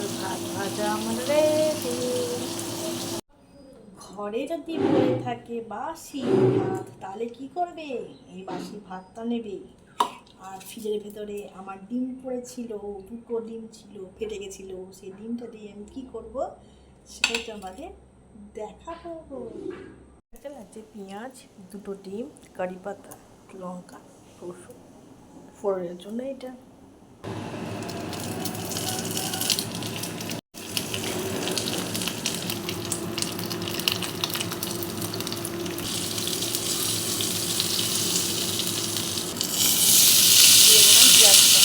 আর ভাত ভাজা আমার ঘরে যদি পড়ে থাকে বাসি ভাত, তাহলে কি করবে? এই বাসি ভাতটা নেবে। আর ফ্রিজের ভেতরে আমার ডিম পড়েছিল, দুটো ডিম ছিল, ফেটে গেছিল। সেই ডিমটা দিয়ে আমি কী করব? সেটাই তোমাদের দেখাবো। একটা লাগছে পেঁয়াজ, দুটো ডিম, কারি পাতা, লঙ্কা, রসুন। ফোড়নের জন্য এটা দিয়ে দিলাম পেঁয়াজটা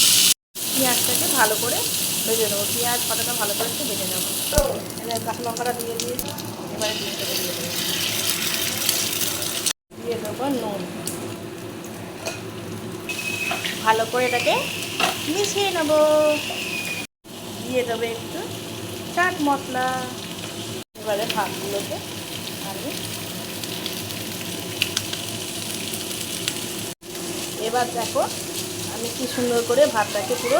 পেঁয়াজটাকে ভালো করে ভেজে নেব। পেঁয়াজ পাতাটা ভালো করে একটু ভেজে নেব। কাঁচা লঙ্কাটা দিয়ে দিয়েছি। এবারে দিয়ে দেবো। দিয়ে দেবো নুন। ভালো করে এটাকে মিশিয়ে নেব। দিয়ে দেবো একটু চাট মশলা। এবারে ভাতগুলোকে আমি এবার দেখো আমি কি সুন্দর করে ভাতটাকে পুরো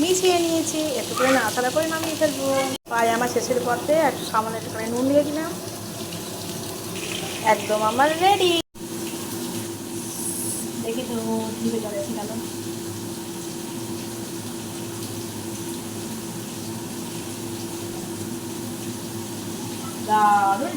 মিশিয়ে নিয়েছি। একটু করে নাড়াচাড়া করে নামিয়ে ফেলব। পায়ে আমার শেষের পথে একটু সামান্য একটু করে নুন দিয়ে দিলাম। একদম আমার রেডি দেখি তো ধীরে যাচ্ছে গেল দারুণ।